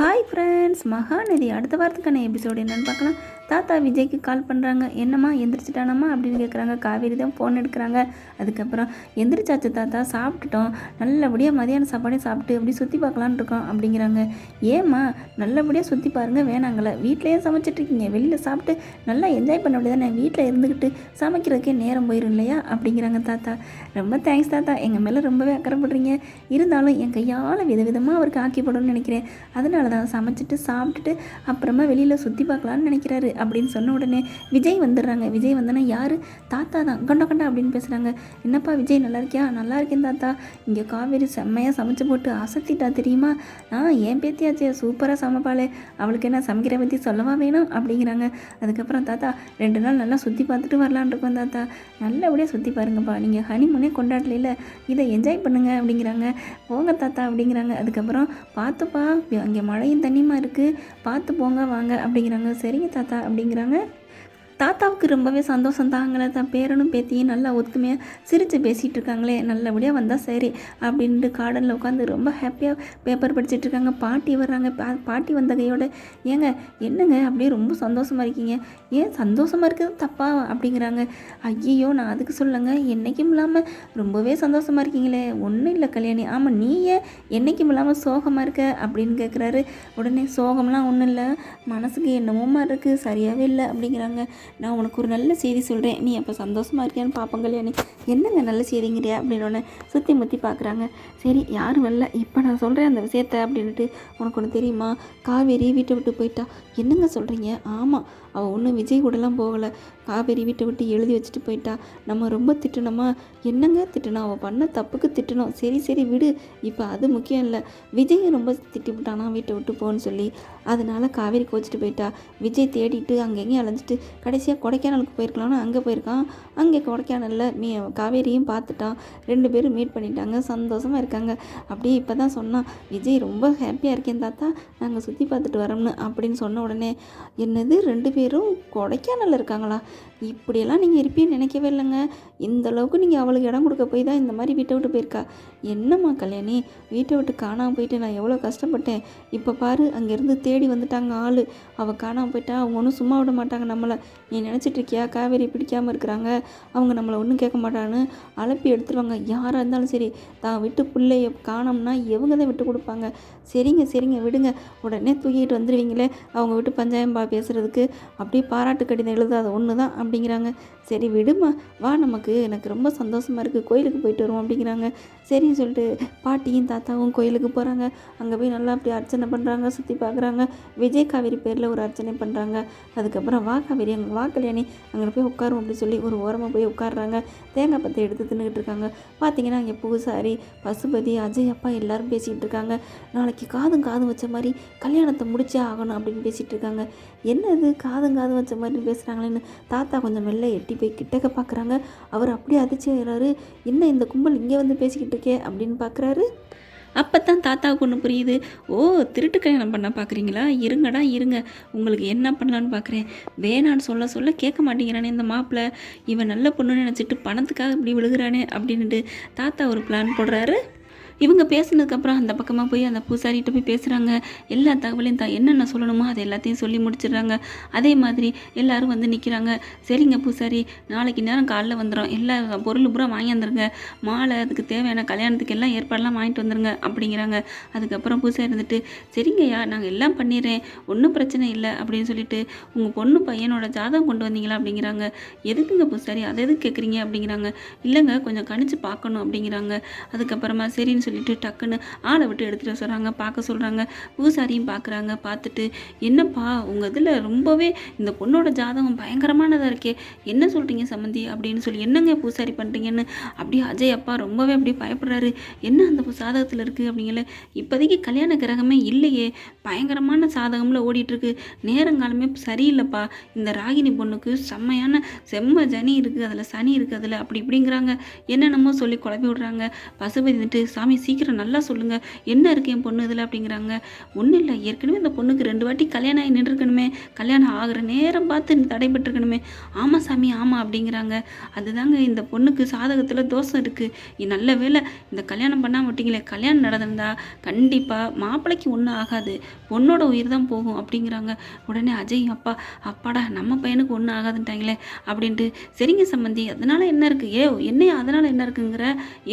Hi friends Mahanadi. அடுத்த வாரத்துக்கான episode என்னன்னு பார்க்கலாம். தாத்தா விஜய்க்கு கால் பண்ணுறாங்க என்னம்மா எந்திரிச்சிட்டானம்மா அப்படின்னு கேட்குறாங்க காவேரி தான் ஃபோன் எடுக்கிறாங்க. அதுக்கப்புறம் எந்திரிச்சாச்சு தாத்தா சாப்பிட்டுட்டோம். நல்லபடியாக மதியான சாப்பாடே சாப்பிட்டு அப்படி சுற்றி பார்க்கலான் இருக்கோம் அப்படிங்கிறாங்க. ஏம்மா நல்லபடியாக சுற்றி பாருங்கள் வேணாங்களே வீட்டிலேயே சமைச்சிட்ருக்கீங்க வெளியில் சாப்பிட்டு நல்லா என்ஜாய் பண்ண முடியாதானே வீட்டில் இருந்துக்கிட்டு சமைக்கிறதுக்கே நேரம் போயிடும் இல்லையா? அப்படிங்கிறாங்க தாத்தா. ரொம்ப தேங்க்ஸ் தாத்தா. எங்கள் மேலே ரொம்பவே அக்கறைப்படுறீங்க. இருந்தாலும் என் கையால் விதவிதமாக அவருக்கு ஆக்கிப்படணும்னு நினைக்கிறேன். அதனால தான் சமைச்சிட்டு சாப்பிட்டுட்டு அப்புறமா வெளியில் சுற்றி பார்க்கலான்னு நினைக்கிறாரு. அப்படின்னு சொன்ன உடனே விஜய் வந்துடுறாங்க. விஜய் வந்தோன்னா யார்? தாத்தா தான். கண்ட கண்டா அப்படின்னு பேசுகிறாங்க என்னப்பா விஜய் நல்லா இருக்கியா? நல்லா இருக்கேன் தாத்தா. இங்கே காவேரி செம்மையாக சமைச்சு போட்டு அசத்திட்டா தெரியுமா? ஆ என் பேத்தியாச்சே. சூப்பராக சமைப்பாளே. அவளுக்கு என்ன சமைக்கிற பற்றி சொல்லவா வேணும்? அப்படிங்கிறாங்க. அதுக்கப்புறம் தாத்தா ரெண்டு நாள் நல்லா சுற்றி பார்த்துட்டு வரலான் இருக்கோம் தாத்தா. நல்லபடியாக சுற்றி பாருங்கப்பா. நீங்கள் ஹனிமூனே கொண்டாடல இதை என்ஜாய் பண்ணுங்க அப்படிங்கிறாங்க. போங்க தாத்தா அப்படிங்கிறாங்க. அதுக்கப்புறம் பார்த்துப்பா. அங்கே மழையும் தண்ணியுமா இருக்குது பார்த்து போங்க வாங்க. அப்படிங்கிறாங்க. சரிங்க தாத்தா. அப்படிங்கிறாங்க. தாத்தாவுக்கு ரொம்பவே சந்தோஷம் தாங்களே தான் பேரனும் பேத்தியும் நல்லா ஒத்துமையாக சிரித்து பேசிகிட்டு இருக்காங்களே நல்லபடியாக வந்தால் சரி அப்படின்ட்டு கார்டனில் உட்காந்து ரொம்ப ஹாப்பியாக பேப்பர் படிச்சுட்டு இருக்காங்க பாட்டி வர்றாங்க. பா பாட்டி வந்த கையோட ஏங்க என்னங்க? அப்படியே ரொம்ப சந்தோஷமாக இருக்கீங்க. ஏன் சந்தோஷமாக இருக்கிறது தப்பா? அப்படிங்கிறாங்க. ஐயையோ நான் அதுக்கு சொல்லுங்க என்றைக்கும் இல்லாமல் ரொம்பவே சந்தோஷமாக இருக்கீங்களே. ஒன்றும் இல்லை கல்யாணி. ஆமாம் நீ ஏன் என்றைக்கும் இல்லாமல் சோகமாக இருக்க? அப்படின்னு கேட்குறாரு உடனே சோகம்லாம் ஒன்றும் இல்லை. மனசுக்கு என்னமோ மாதிரி இருக்குது சரியாகவே இல்லை. அப்படிங்கிறாங்க. நான் உனக்கு ஒரு நல்ல செய்தி சொல்கிறேன் நீ அப்போ சந்தோஷமாக இருக்கியான்னு பார்ப்போம் கல்யாணி. என்னங்க நல்ல செய்திங்கிறியா அப்படின்னு சுற்றி முற்றி பார்க்குறாங்க சரி யாரும் வரல இப்போ நான் சொல்கிறேன் அந்த விஷயத்த அப்படின்ட்டு உனக்கு ஒன்று தெரியுமா? காவேரி வீட்டை விட்டு போயிட்டா. என்னங்க சொல்கிறீங்க ஆமாம் அவள் ஒன்றும் விஜய் கூடலாம் போகலை. காவேரி வீட்டை விட்டு எழுதி வச்சுட்டு போயிட்டா. நம்ம ரொம்ப திட்டணுமா என்னங்க திட்டணும் அவள் பண்ண தப்புக்கு திட்டணும். சரி சரி விடு. இப்போ அது முக்கியம் இல்லை. விஜயை ரொம்ப திட்டி விட்டானா வீட்டை விட்டு போன்னு சொல்லி. அதனால் காவேரி கோச்சிட்டு போயிட்டா. விஜய் தேடிட்டு அங்கங்கேயும் அலைஞ்சிட்டு கடைசியாக கொடைக்கானலுக்கு போயிருக்கலாம்னு அங்கே போயிருக்கான். அங்கே கொடைக்கானலில் மீ காவேரியும் பார்த்துட்டான். ரெண்டு பேரும் மீட் பண்ணிட்டாங்க. சந்தோஷமாக இருக்காங்க. அப்படியே இப்போ தான் சொன்னான். விஜய் ரொம்ப ஹாப்பியாக இருக்கேன் தாத்தா. நாங்கள் சுற்றி பார்த்துட்டு வரோம்னு. அப்படின்னு சொன்ன உடனே என்னது? ரெண்டு பேர் வெறும் கொடைக்கானல் இருக்காங்களா? இப்படியெல்லாம் நீங்கள் இருப்பீன்னு நினைக்கவே இல்லைங்க. இந்த அளவுக்கு நீங்கள் அவளுக்கு இடம் கொடுக்க போய் தான் இந்த மாதிரி வீட்டை விட்டு போயிருக்கா? என்னம்மா கல்யாணி? வீட்டை விட்டு காணாமல் போயிட்டு நான் எவ்வளோ கஷ்டப்பட்டேன். இப்போ பாரு அங்கேருந்து தேடி வந்துட்டாங்க ஆள். அவள் காணாமல் போயிட்டா அவங்க ஒன்றும் சும்மா விட மாட்டாங்க நம்மளை. நீ நினச்சிட்டு இருக்கியா? காவேரி பிடிக்காமல் இருக்கிறாங்க. அவங்க நம்மளை ஒன்றும் கேட்க மாட்டான்னு அலப்பி எடுத்துருவாங்க. யாராக இருந்தாலும் சரி தான் விட்டு பிள்ளைய காணோம்னா இவங்க தான் விட்டு கொடுப்பாங்க. சரிங்க சரிங்க விடுங்க. உடனே தூக்கிட்டு வந்துடுவீங்களே அவங்க விட்டு பஞ்சாயம் பா பேசுகிறதுக்கு அப்படியே பாராட்டு கடிதம் எழுதாத ஒன்று தான் அப்படிங்கிறாங்க. சரி விடுமா. வா நமக்கு. எனக்கு ரொம்ப சந்தோஷமாக இருக்குது கோயிலுக்கு போயிட்டு வருவோம் அப்படிங்கிறாங்க. சரின்னு சொல்லிட்டு பாட்டியும் தாத்தாவும் கோயிலுக்கு போகிறாங்க அங்கே போய் நல்லா அப்படி அர்ச்சனை பண்ணுறாங்க சுற்றி பார்க்குறாங்க விஜய் காவேரி பேரில் ஒரு அர்ச்சனை பண்ணுறாங்க அதுக்கப்புறம் வா காவேரி அங்கே வா கல்யாணி. அங்கே போய் உட்காரும் அப்படின்னு சொல்லி ஒரு ஓரமாக போய் உட்காடுறாங்க தேங்காய் பத்தை எடுத்து தின்னுக்கிட்டு இருக்காங்க. பார்த்தீங்கன்னா அங்கே பூசாரி பசுபதி அஜய் அப்பா எல்லாரும் பேசிக்கிட்டு இருக்காங்க. நாளைக்கு காதும் காதும் வச்ச மாதிரி கல்யாணத்தை முடிச்சே ஆகணும் அப்படின்னு பேசிகிட்டு இருக்காங்க. என்னது? காது காதும் காதும் வச்ச மாதிரி பேசுகிறாங்களேன்னு தாத்தா கொஞ்சம் மெல்ல எட்டி போய் கிட்டக்க பார்க்குறாங்க அவர் அப்படியே அதிர்ச்சிடுறாரு என்ன இந்த கும்பல் இங்கே வந்து பேசிக்கிட்டு இருக்கே அப்படின்னு பார்க்குறாரு அப்போ தான் தாத்தாவுக்கு ஒன்று புரியுது. ஓ திருட்டு கல்யாணம் பண்ண பார்க்குறீங்களா இருங்கடா இருங்க. உங்களுக்கு என்ன பண்ணலான்னு பார்க்குறேன் வேணான்னு சொல்ல சொல்ல கேட்க மாட்டேங்கிறானே இந்த மாப்பிள்ளை இவன் நல்ல பொண்ணுன்னு நினச்சிட்டு பணத்துக்காக இப்படி விழுகிறானே அப்படின்ட்டு தாத்தா ஒரு பிளான் போடுறாரு. இவங்க பேசுனதுக்கப்புறம் அந்த பக்கமாக போய் அந்த பூசாரிகிட்ட போய் பேசுகிறாங்க எல்லா தகவலையும் தான் என்னென்ன சொல்லணுமோ அதை எல்லாத்தையும் சொல்லி முடிச்சிடுறாங்க. அதே மாதிரி எல்லாரும் வந்து நிற்கிறாங்க சரிங்க பூசாரி நாளைக்கு நேரம் காலைல வந்துடும் எல்லா பொருள் பூரா வாங்கி வந்துருங்க. மாலை அதுக்கு தேவையான கல்யாணத்துக்கு எல்லாம் ஏற்பாடெல்லாம் வாங்கிட்டு வந்துருங்க அப்படிங்கிறாங்க. அதுக்கப்புறம் பூசாரி இருந்துட்டு சரிங்கய்யா நாங்கள் எல்லாம் பண்ணிடுறேன். ஒன்றும் பிரச்சனை இல்லை அப்படின்னு சொல்லிட்டு உங்கள் பொண்ணு பையனோட ஜாதகம் கொண்டு வந்தீங்களா? அப்படிங்கிறாங்க. எதுக்குங்க பூசாரி? அதை எதுக்கு கேட்குறீங்க அப்படிங்கிறாங்க. இல்லைங்க கொஞ்சம் கணிச்சு பார்க்கணும் அப்படிங்கிறாங்க. அதுக்கப்புறமா சரின்னு சொல்லிட்டு டக்குன்னு ஆளை விட்டு எடுத்துகிட்டு சொல்கிறாங்க பார்க்க சொல்கிறாங்க பூசாரியும் பார்க்குறாங்க பார்த்துட்டு என்னப்பா உங்கள் இதில் ரொம்பவே இந்த பொண்ணோட ஜாதகம் பயங்கரமானதாக இருக்கே. என்ன சொல்கிறீங்க சம்மந்தி? அப்படின்னு சொல்லி என்னங்க பூசாரி பண்ணுறீங்கன்னு அப்படியே அஜய் அப்பா ரொம்பவே அப்படியே பயப்படுறாரு. என்ன அந்த சாதகத்தில் இருக்குது அப்படிங்கல. இப்போதைக்கு கல்யாண கிரகமே இல்லையே. பயங்கரமான சாதகமில் ஓடிட்டுருக்கு. நேரங்காலமே சரியில்லைப்பா. இந்த ராகினி பொண்ணுக்கு செம்மையான செம்ம ஜனி இருக்குது அதில் சனி இருக்குது அதில் அப்படி இப்படிங்கிறாங்க. என்னென்னமோ சொல்லி குழப்பி விடுறாங்க. பசுபதி வந்துட்டு சாமி சீக்கிரம் நல்லா சொல்லுங்கள் என்ன இருக்குது என் பொண்ணு இதில் அப்படிங்கிறாங்க. ஒன்றும் இல்லை. ஏற்கனவே இந்த பொண்ணுக்கு ரெண்டு வாட்டி கல்யாணம் ஆகி நின்றுருக்கணுமே. கல்யாணம் ஆகிற நேரம் பார்த்து தடைபட்டுருக்கணுமே. ஆமாம் சாமி ஆமாம் அப்படிங்கிறாங்க. அதுதாங்க இந்த பொண்ணுக்கு சாதகத்தில் தோஷம் இருக்குது நல்ல வேளை இந்த கல்யாணம் பண்ணால் மாட்டிங்களே கல்யாணம் நடந்திருந்தா கண்டிப்பாக மாப்பிள்ளைக்கு ஒன்றும் ஆகாது. பொண்ணோட உயிர் தான் போகும் அப்படிங்கிறாங்க. உடனே அஜய் அப்பா அப்பாடா நம்ம பையனுக்கு ஒன்றும் ஆகாதுன்ட்டாங்களே அப்படின்ட்டு. சரிங்க சம்மந்தி அதனால் என்ன இருக்குது ஏ என்னையே அதனால் என்ன இருக்குங்கிற?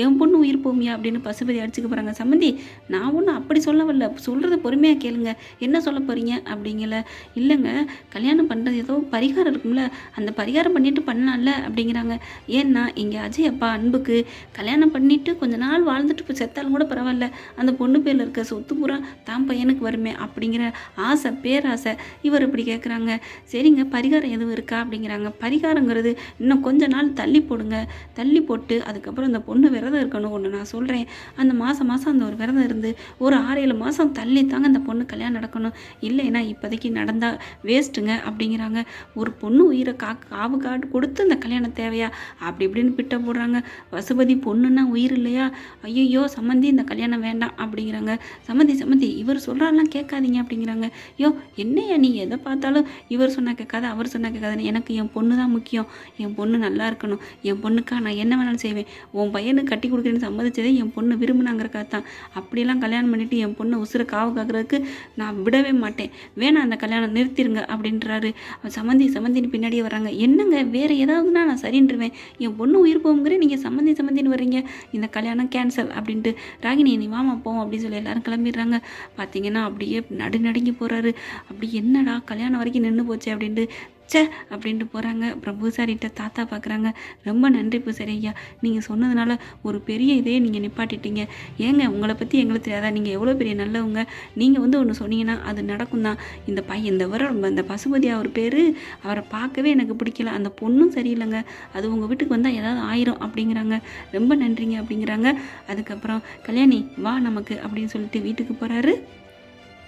என் பொண்ணு உயிர் போமியா அப்படின்னு பசுபதி அடிச்சுக்க போகிறாங்க சம்மந்தி நான் ஒன்றும் அப்படி சொல்ல வரல சொல்கிறத பொறுமையாக கேளுங்க. என்ன சொல்ல போகிறீங்க அப்படிங்கல. இல்லைங்க. கல்யாணம் பண்ணுறது ஏதோ பரிகாரம் இருக்கும்ல. அந்த பரிகாரம் பண்ணிட்டு பண்ணலாம்ல அப்படிங்கிறாங்க. ஏன்னா இங்கே அஜய் அப்பா அன்புக்கு கல்யாணம் பண்ணிட்டு கொஞ்ச நாள் வாழ்ந்துட்டு இப்போ செத்தாலும் கூட பரவாயில்ல. அந்த பொண்ணு பேரில் இருக்க சொத்து பூரா தான் பையனுக்கு வருமே அப்படிங்கிற ஆசை பேராசை இவர் இப்படி கேட்குறாங்க சரிங்க பரிகாரம் எதுவும் இருக்கா? அப்படிங்கிறாங்க. பரிகாரங்கிறது இன்னும் கொஞ்ச நாள் தள்ளி போடுங்க. தள்ளி போட்டு அதுக்கப்புறம் அந்த பொண்ணு விரதம் இருக்கணும். ஒன்று நான் சொல்கிறேன் அந்த மாதம் மாதம் அந்த ஒரு விரதம் இருந்து ஒரு ஆறு ஏழு மாதம் தள்ளி தாங்க அந்த பொண்ணு கல்யாணம் நடக்கணும். இல்லைன்னா இப்போதைக்கு நடந்தால் வேஸ்ட்டுங்க அப்படிங்கிறாங்க. ஒரு பொண்ணு உயிரை கா காவு காடு கொடுத்து இந்த கல்யாணம் தேவையா? அப்படி இப்படின்னு பிட்ட போடுறாங்க. வசுபதி பொண்ணுன்னா உயிர் இல்லையா? ஐயோ சம்மந்தி இந்த கல்யாணம் வேண்டாம் அப்படிங்கிறாங்க. சம்மந்தி சம்மந்தி இவர் சொல்கிறாரெல்லாம் கேட்காதீங்க அப்படிங்கிறாங்க. ஐயோ என்னையா நீ எதை பார்த்தாலும் இவர் சொன்னால் கேட்காத அவர் சொன்னால் கேட்காதுன்னு எனக்கு என் பொண்ணு தான் முக்கியம். என் பொண்ணு நல்லா இருக்கணும். என் பொண்ணுக்கா நான் என்ன வேணாலும் செய்வேன். உன் பையனுக்கு கட்டி கொடுக்குறேன்னு சம்மதிச்சதே என் பொண்ணு விரும்பினாங்கிறக்காக தான் அப்படியெல்லாம் கல்யாணம் பண்ணிவிட்டு என் பொண்ணை உசுரை காவு காக்கிறதுக்கு நான் விடவே மாட்டேன். வேணாம் அந்த கல்யாணம் நிறுத்திடுங்க அப்படின்றாரு. அவன் சம்மந்தி சம்மந்தின்னு பின்னாடியே வராங்க என்னங்க வேறு ஏதாவதுனா நான் சரின்றுவேன். என் பொண்ணு உயிர் போகுங்கிறேன் நீங்கள் சம்மந்தி சம்மந்தின்னு வர்றீங்க. இந்த கல்யாணம் கேன்சல் அப்படின்ட்டு. ராகினி நீ வாமா போவோம் அப்படின்னு சொல்லி எல்லாரும் கிளம்பிடுறாங்க. பார்த்தீங்கன்னா அப்படியே நடு நடுங்கி போகிறாரு அப்படி என்னடா கல்யாணம் வரைக்கும் நின்று போச்சு அப்படின்ட்டு ச்சே அப்படின்ட்டு போகிறாங்க அப்புறம் பூசாரிகிட்ட தாத்தா பார்க்குறாங்க ரொம்ப நன்றி பூசாரி ஐயா. நீங்கள் சொன்னதுனால ஒரு பெரிய இதே நீங்கள் நிப்பாட்டிட்டீங்க. ஏங்க உங்களை பற்றி எங்களுக்கு தெரியாதா? நீங்கள் எவ்வளோ பெரிய நல்லவங்க. நீங்கள் வந்து ஒன்று சொன்னீங்கன்னா அது நடக்கும் தான் இந்த பையன் இந்த வர இந்த பசுபதி அவர் பேர். அவரை பார்க்கவே எனக்கு பிடிக்கல. அந்த பொண்ணும் சரியில்லைங்க. அது உங்கள் வீட்டுக்கு வந்தால் ஏதாவது ஆயிரும் அப்படிங்கிறாங்க. ரொம்ப நன்றிங்க அப்படிங்கிறாங்க. அதுக்கப்புறம் கல்யாணி வா நமக்கு அப்படின்னு சொல்லிட்டு வீட்டுக்கு போகிறாரு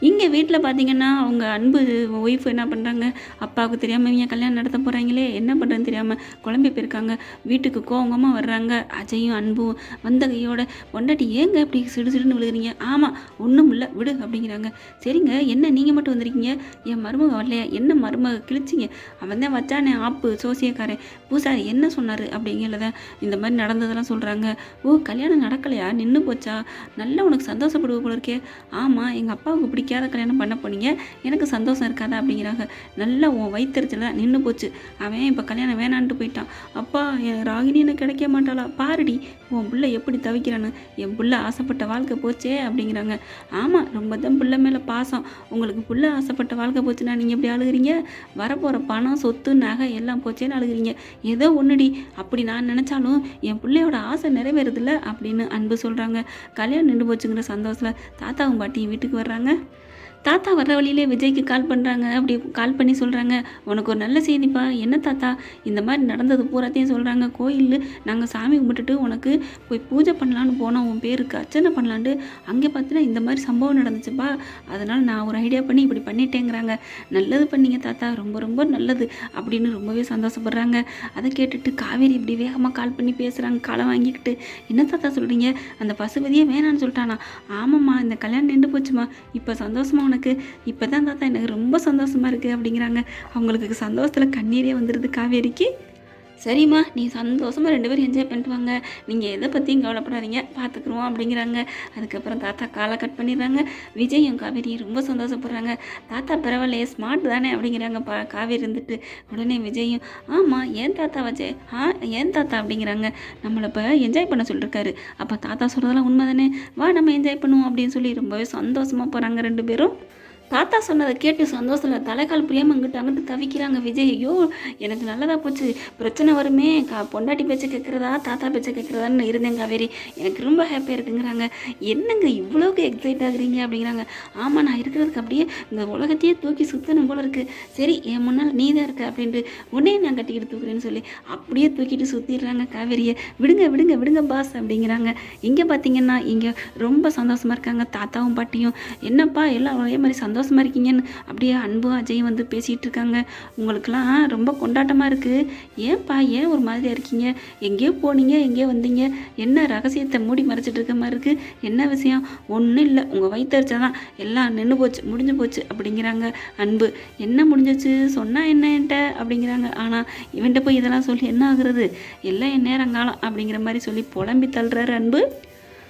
இங்கே வீட்டில் பார்த்தீங்கன்னா அவங்க அன்பு ஒய்ஃப் என்ன பண்ணுறாங்க அப்பாவுக்கு தெரியாமல் இவங்க கல்யாணம் நடத்த போகிறாங்களே என்ன பண்ணுறதுன்னு தெரியாமல் குழம்பி போயிருக்காங்க. வீட்டுக்கு கோவங்கமாக வர்றாங்க. அஜயும் அன்பும் வந்த கையோட பொண்டாட்டி ஏங்க இப்படி சிடு சிடுன்னு விழுகிறீங்க? ஆமாம் ஒன்றும் இல்லை விடு அப்படிங்கிறாங்க. சரிங்க என்ன நீங்கள் மட்டும் வந்திருக்கீங்க? என் மருமக வரலையா? என்ன மருமக கிழிச்சிங்க? அவன் தான் வச்சானே ஆப்பு சோசியக்காரன். பூசாரி என்ன சொன்னார்? அப்படிங்கிறத இந்த மாதிரி நடந்ததெல்லாம் சொல்கிறாங்க ஓ கல்யாணம் நடக்கலையா? நின்று போச்சா? நல்லா உனக்கு சந்தோஷப்படுவ போல இருக்கே. ஆமாம் எங்கள் அப்பாவுக்கு பிடிக்கும் பிடிக்காத கல்யாணம் பண்ண போனீங்க? எனக்கு சந்தோஷம் இருக்காதா? அப்படிங்கிறாங்க. நல்லா உன் வயிற்றுச்சல தான் நின்று போச்சு. அவன் இப்போ கல்யாணம் வேணான்ட்டு போயிட்டான். அப்பா என் ராகினி எனக்கு கிடைக்க மாட்டாளா? பாருடி உன் பிள்ளை எப்படி தவிக்கிறான்னு. என் பிள்ளை ஆசைப்பட்ட வாழ்க்கை போச்சே அப்படிங்கிறாங்க. ஆமாம் ரொம்ப தான் பிள்ளை மேலே பாசம். உங்களுக்கு பிள்ளை ஆசைப்பட்ட வாழ்க்கை போச்சுன்னா நீங்கள் எப்படி அழுகுறீங்க? வரப்போகிற பணம் சொத்து நகை எல்லாம் போச்சேன்னு அழுகுறீங்க. ஏதோ ஒன்றுடி அப்படி நான் நினச்சாலும் என் பிள்ளையோட ஆசை நிறைவேறதில்ல அப்படின்னு அன்பு சொல்கிறாங்க கல்யாணம் நின்று போச்சுங்கிற சந்தோஷத்தில் தாத்தாவும் பாட்டியும் வீட்டுக்கு வர்றாங்க. தாத்தா வர்ற வழியிலே விஜய்க்கு கால் பண்ணுறாங்க அப்படி கால் பண்ணி சொல்கிறாங்க உனக்கு ஒரு நல்ல செய்திப்பா. என்ன தாத்தா? இந்த மாதிரி நடந்தது பூராத்தையும் சொல்கிறாங்க கோயில் நாங்கள் சாமி கும்பிட்டுட்டு உனக்கு போய் பூஜை பண்ணலான்னு போனோம். உன் பேருக்கு அர்ச்சனை பண்ணலான்ட்டு அங்கே பார்த்தீங்கன்னா இந்த மாதிரி சம்பவம் நடந்துச்சுப்பா. அதனால் நான் ஒரு ஐடியா பண்ணி இப்படி பண்ணிட்டேங்கிறாங்க. நல்லது பண்ணீங்க தாத்தா. ரொம்ப ரொம்ப நல்லது அப்படின்னு ரொம்பவே சந்தோஷப்படுறாங்க. அதை கேட்டுட்டு காவேரி இப்படி வேகமாக கால் பண்ணி பேசுகிறாங்க காலை வாங்கிக்கிட்டு என்ன தாத்தா சொல்கிறீங்க அந்த பசுபதியே வேணான்னு சொல்லிட்டானா? ஆமாம்மா இந்த கல்யாணம் நின்று போச்சுமா இப்போ சந்தோஷமாக உனக்கு. இப்போ தான் தாத்தா எனக்கு ரொம்ப சந்தோஷமாக இருக்குது அப்படிங்கிறாங்க. அவங்களுக்கு சந்தோஷத்தில் கண்ணீரே வந்துடுது காவேரிக்கு. சரிம்மா நீ சந்தோஷமாக ரெண்டு பேரும் என்ஜாய் பண்ணிட்டு வாங்க. நீங்கள் எதை பற்றியும் கவலைப்படாதீங்க பார்த்துக்குருவோம் அப்படிங்கிறாங்க. அதுக்கப்புறம் தாத்தா காலை கட் பண்ணிடுறாங்க. விஜயும் காவேரியும் ரொம்ப சந்தோஷப்படுறாங்க. தாத்தா பரவாயில்லையே ஸ்மார்ட் தானே அப்படிங்கிறாங்க. பா காவேரி இருந்துட்டு உடனே விஜயும் ஆமாம் ஏன் தாத்தா வச்சே ஆ ஏன் தாத்தா அப்படிங்கிறாங்க. நம்மளை இப்போ என்ஜாய் பண்ண சொல்லியிருக்காரு அப்போ தாத்தா சொல்கிறதெல்லாம் உண்மை தானே வா நம்ம என்ஜாய் பண்ணுவோம் அப்படின்னு சொல்லி ரொம்பவே சந்தோஷமாக போகிறாங்க ரெண்டு பேரும். தாத்தா சொன்னதை கேட்டு சந்தோஷத்தில் தலைக்கால் புரியாமல் அங்கிட்டு அங்கிட்டு தவிக்கிறாங்க விஜய். ஐயோ எனக்கு நல்லதாக போச்சு. பிரச்சனை வருமே. கா பொண்டாட்டி பேச்சை கேட்குறதா தாத்தா பேச்சை கேட்குறதான்னு இருந்தேன் காவேரி. எனக்கு ரொம்ப ஹாப்பியாக இருக்குங்கிறாங்க. என்னங்க இவ்வளோக்கு எக்ஸைட் ஆகுறீங்க அப்படிங்கிறாங்க. ஆமாம் நான் இருக்கிறதுக்கு அப்படியே இந்த உலகத்தையே தூக்கி சுற்றணும் போல இருக்குது சரி என் முன்னால் நீ தான் இருக்க அப்படின்ட்டு உடனே நான் கட்டிக்கிட்டு தூக்குறேன்னு சொல்லி அப்படியே தூக்கிட்டு சுற்றிடுறாங்க காவேரியை. விடுங்க விடுங்க விடுங்க பாஸ் அப்படிங்கிறாங்க. இங்கே பார்த்தீங்கன்னா இங்கே ரொம்ப சந்தோஷமாக இருக்காங்க தாத்தாவும் பாட்டியும். என்னப்பா எல்லாம் ஒரே மாதிரி சந்தோஷம் சந்தோஷமாக இருக்கீங்கன்னு அப்படியே அன்பும் அஜயும் வந்து பேசிகிட்டு இருக்காங்க. உங்களுக்கெல்லாம் ரொம்ப கொண்டாட்டமாக இருக்குது ஏன்ப்பா ஏன் ஒரு மாதிரியாக இருக்கீங்க? எங்கேயோ போனீங்க எங்கேயோ வந்தீங்க. என்ன ரகசியத்தை மூடி மறைச்சிட்டு இருக்க மாதிரி இருக்குது என்ன விஷயம்? ஒன்றும் இல்லை. உங்கள் வயிற்றுச்சா தான் எல்லாம் நின்று போச்சு முடிஞ்சு போச்சு அப்படிங்கிறாங்க அன்பு. என்ன முடிஞ்சிச்சு? சொன்னால் என்ன என்கிட்ட? அப்படிங்கிறாங்க. ஆனால் இவன்கிட்ட போய் இதெல்லாம் சொல்லி என்ன ஆகுறது? எல்லாம் என் நேரங்காலம் அப்படிங்கிற மாதிரி சொல்லி புலம்பி தள்ளுறாரு அன்பு.